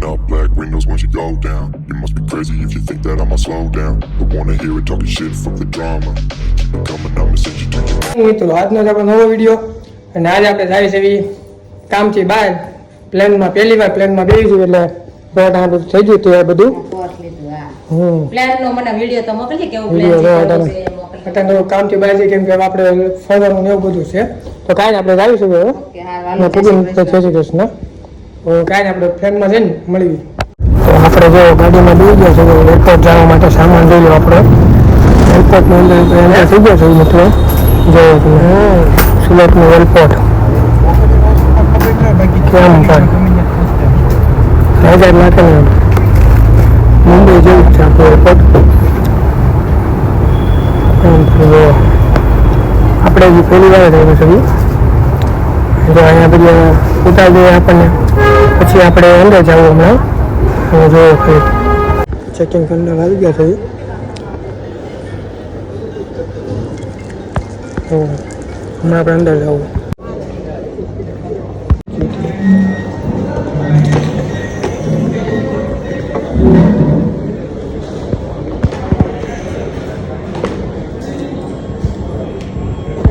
Rolling up black windows once you go down. You must be crazy if you think that I'ma slow down. But wanna hear it talking shit, fuck the drama. Keep it coming, I'ma send you to your મિત્રો આજનો જ આપણો નવો video અને આજે આપણે જાય છે એવી કામથી બહાર. પ્લેનમાં પહેલી વાર પ્લેનમાં બેસી છું એટલે દોઢ આ બધું થઈ ગયું હતું એ બધું. કોર્સ લીધું હા. હમ. પ્લાન નો મને વીડિયો તો મોકલજે કેવું વીડિયો પ્લાન જો છે અટાણે કેવું છે મોકલજે. અટાણે કામથી બહાર જઈએ કેમ કે હવે આપણે ફરવાનું ને એવું બધું છે. તો કાંઈ ને આપણે જાવીશું હવે ઓકે હા અને વાલો પૂજન જય શ્રી કૃષ્ણ. તો કાંઈ આપણે ફ્રેન્ડમાં જઈને મળીએ તો આપણે જો ગાડીમાં બેસી ગયા છે એરપોર્ટ જવા માટે સામાન લઈ લો આપણે. એરપોર્ટની અંદર એન્ટર થઈ ગયો છે મિત્રો જો સુરતનું એરપોર્ટ કેમ પણ હજાર લાખે મુંબઈ જેવું જ છે આપણું એરપોર્ટ જો, આપણે હજી પહેલી વાર થયું છે જો અહીંયા બધી ઉતાર દઈએ આપણને પછી આપણે અંદર જવું હમણાં. હું જોઉં કે ચેકિંગ કરનાર આવી ગયા થયું તો હમણાં આપણે અંદર જવું.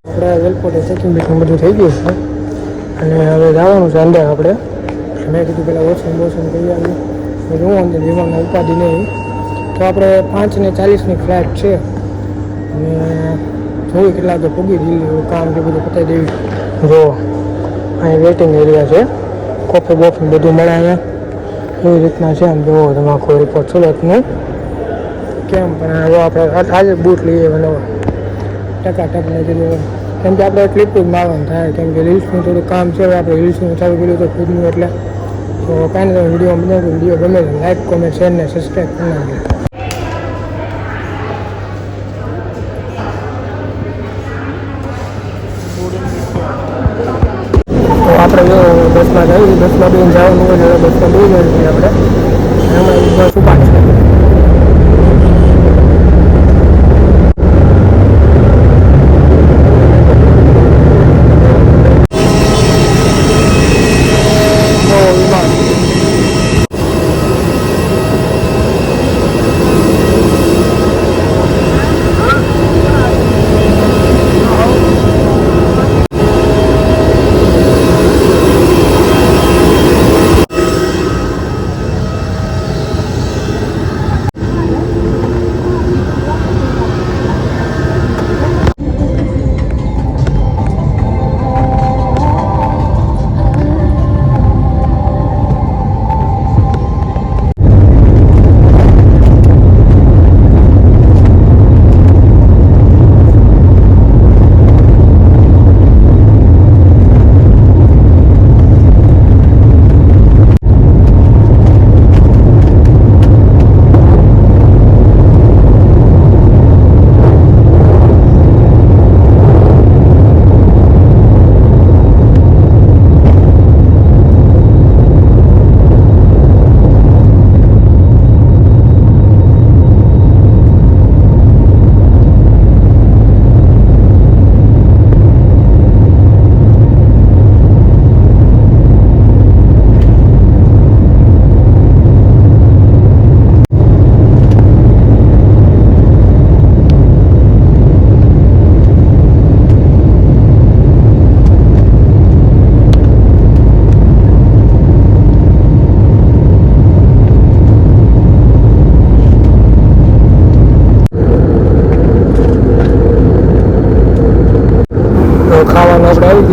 આપણે એરપોર્ટે ચેકિંગ બેકિંગ બધું થઈ ગયું છે. અને હવે જવાનું છે અંદર આપણે. મેં કીધું પેલા વોશિંગ વોશિંગ કરી આવ્યું જોઉં અંદર વિમાનમાં ઉપાધિ નહીં. તો આપણે પાંચ ને ચાલીસની ફ્લાઇટ છે. અને જોયું કેટલા તો પૂગી દીધું કામ કે બધું પતાવી દેવી. જો અહીં વેટિંગ એરિયા છે. કોફી બોફી બધું મળે અહીંયા. એવી રીતના છે આમ જોવો, તમે રિપોર્ટ સુરતનું કેમ? પણ હવે આપણે આજે બૂટ લઈએ બનાવવા ટકા ટક ને કીધું કેમ કે આપણે ક્લિપ જ મારવાનું થાય. કેમ કે રીલ્સનું થોડું કામ છે આપણે રીલ્સનું ચાલુ કર્યું તો ખુદનું એટલે તો કાંઈ નહીં વીડિયો બનાવ્યો વીડિયો ગમે તો લાઈક કોમેન્ટ શેર ને સબસ્ક્રાઈબ કરી નાખજો. આપણે જો બસમાં જઈએ, બસમાં બેન જવાનું હોય બસમાં બે જઈએ આપણે. એમાં બસ ઊભા છે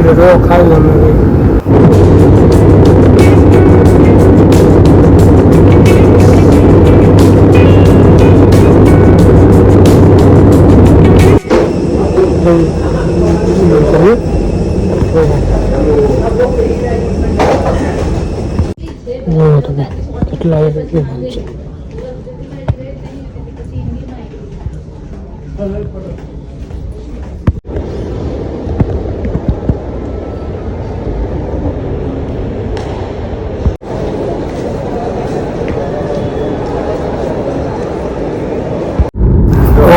ગયું રો ખાઈ અમે કેટલા છે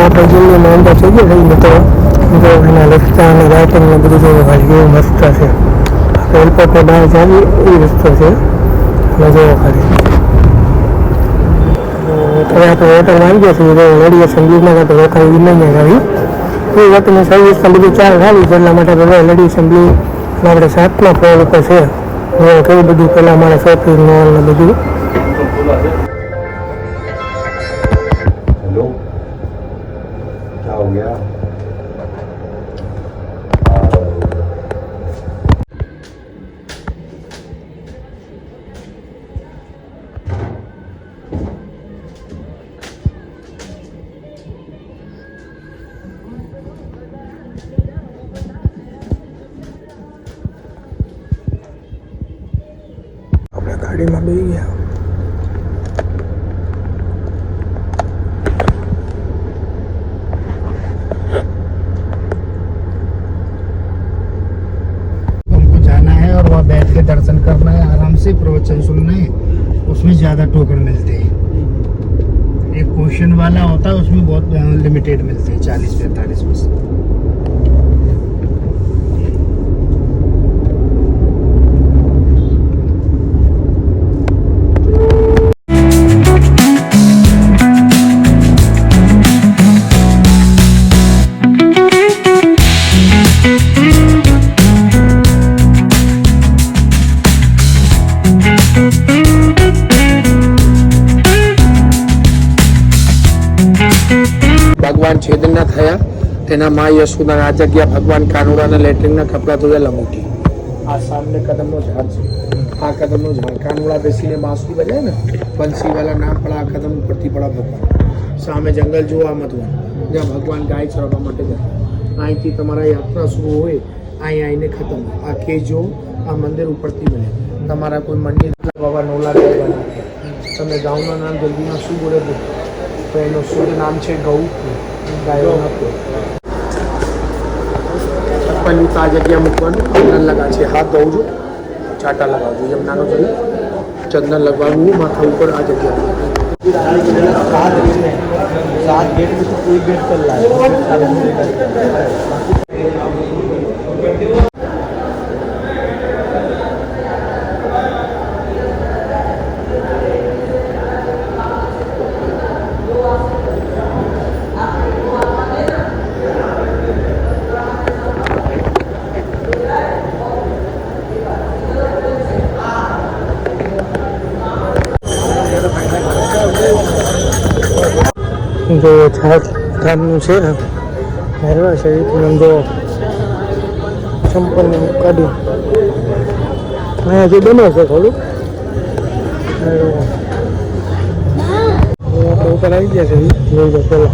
તો દિલ્હીમાં અંદર થઈ ગયા થઈ મિત્રો? જો એના લખતા અને લાઇટિંગ ને બધું જોવું ખાલી એવું મસ્ત છે. એરપોર્ટની બહાર જાવી, એ રસ્તો છે. અને જોવો ખાલી. હવે આપણે હોટલ આવી ગયા છીએ લેડી સંગીતમાં તો રોકાઈ વિનય આવી. એ વખતની સર્વિસ પણ બધું ચાલ સારી એટલા માટે બધા લેડી એસેમ્બલી આપણે સાતમા ફ્લોર ઉપર છે. કેવું બધું પહેલાં અમારે શોપિંગ મોલ ને બધું. ગાડીમાં બેસી ગયા हमको जाना है और वहाँ बैठ के दर्शन करना है आराम से प्रवचन सुनना है उसमें ज़्यादा टोकन मिलते हैं एक क्वेश्चन वाला होता है उसमें बहुत लिमिटेड मिलते हैं चालीस पैंतालीस बस ભગવાન છેદના થયા. તેના મા યશોદા આ જગ્યા ભગવાન કાનુડાના લેટરિનના કપડા ધોયેલા મૂકી આ સામને કદમનો ઝાડ છે. આ કદમનો ઝાડ કાનુડા બેસીને બાંસુરી બજાય ને, બંસીવાલા નામ પડા આ કદમ ઉપરથી પડા ભગવાન. સામે જંગલ જોવા મધુવન જ્યાં ભગવાન ગાય ચરવા માટે જાય અહીંથી તમારા યાત્રા શરૂ હોય, અહીં આવીને ખતમ. આ કેજો, આ મંદિર ઉપરથી બને. તમારા કોઈ મંદિર બાબા નોલા તમે ગાઉના નામ જલ્દીમાં શું બોલે તો એનું શુદ્ધ નામ છે ગૌ તો આ જગ્યા મૂકવાનું. ચંદન લગા છે, હાથ ધોવું છું ચાટા લગાવજો જેમ નાનો ચંદન લગાવવું માથા ઉપર આ જગ્યા જો ચાર ધામનું છે ને, હેરવા છે પણ જો સંપન્ન કાઢ્યું. અહીંયાથી બને છે થોડું ઉપર આવી ગયા છે, જોઈ લો પેલા.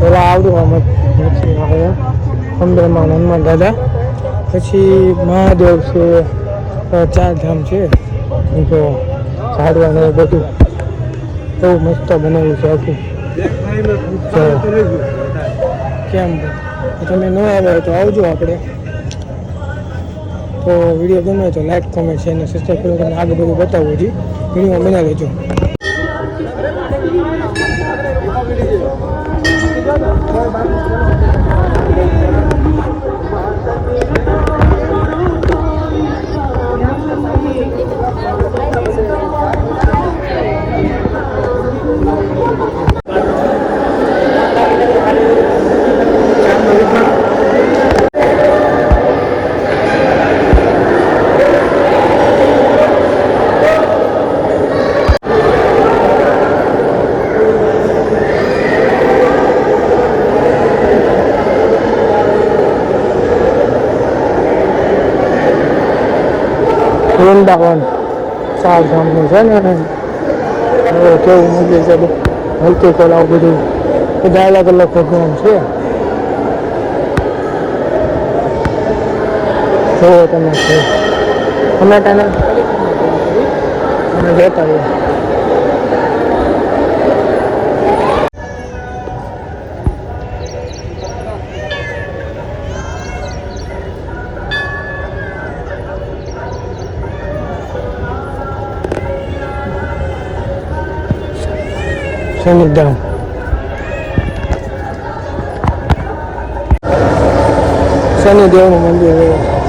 પેલા આવડું આમ પછી આવે અંબેમાં હનુમાન દાદા. પછી મહાદેવ છે, ચાર ધામ છે. જો ઝાડવા ને બધું. બહુ મસ્ત બનાવ્યું છે આખું. કેમ તમે ન આવ્યા હોય તો આવજો આપણે તો વીડિયો ગમે તો લાઈક કોમેન્ટ છે અને સબસ્ક્રાઈબ કરો. તમને આગળ બધું બતાવવું છે વીડિયો બનાવી લેજો વૃંદાવન ચાર ગામનું છે ને કેવું મંદિર છે હલકી કોલાવ બધું. બધા અલગ અલગ ભગવાન છે. જોવો તમે. છે ટમેટાના અને જોતા રહ્યો શનિધામ શનિદેવનું મંદિર છે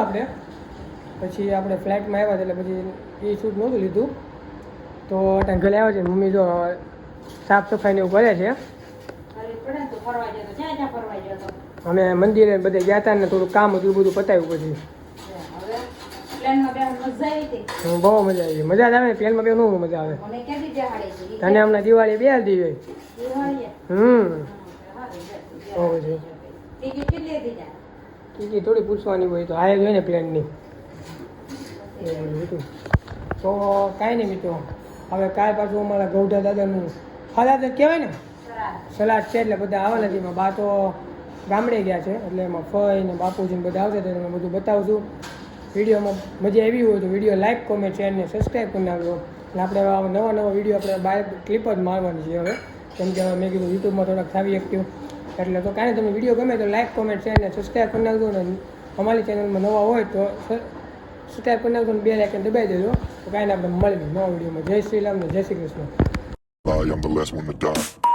આપણે પછી આપણે ફ્લાઇટમાં આવ્યા એટલે પછી એ શૂટ નહોતું લીધું તો ત્યાં ઘરે આવ્યા છે મમ્મી જો સાફ સફાઈને એવું કરે છે અમે મંદિરે બધે ગયા હતા ને થોડું કામ હતું બધું પતાવ્યું પછી બહુ મજા આવી મજા જ આવે પ્લેનમાં બે નું મજા આવે તને હમણાં દિવાળી બે દીધી દિવાળીએ? હમ બહુ છે. કીકી થોડી પૂછવાની હોય તો. આ જોઈએ ને. પ્લેનની હતું. તો કાંઈ નહીં મિત્રો. હવે કાલ પાછું અમારા ગૌઢા દાદાનું જ કહેવાય ને? સલાડ છે એટલે બધા આવવાના છે એમાં બા તો ગામડે ગયા છે. એટલે એમાં ફઈ ને બાપુજી ને બધા આવશે તો તમને બધું બતાવશું વિડીયોમાં મજા આવી હોય તો વીડિયો લાઇક કોમેન્ટ, શેર ને સબસ્ક્રાઈબ કરી નાખજો. અને આપણે નવા નવા વીડિયો આપણે બાય ક્લિપ જ મારવાની છે હવે. કેમ કે હવે મેં કીધું યુટ્યુબમાં થોડાક થાવી એક્ટિવ એટલે તો કાંઈ તમે વીડિયો ગમે તો લાઇક કોમેન્ટ શેર અને સબસ્ક્રાઈબ કરી નાખજો ને અમારી ચેનલમાં નવા હોય તો સબસ્ક્રાઈબ કરી નાખજો ને બે લાઇકન દબાઈ દેજો. તો કાંઈ આપણે મળીએ નવા વિડીયોમાં જય શ્રી રામ ને જય Shri Krishna. I am the last one to die.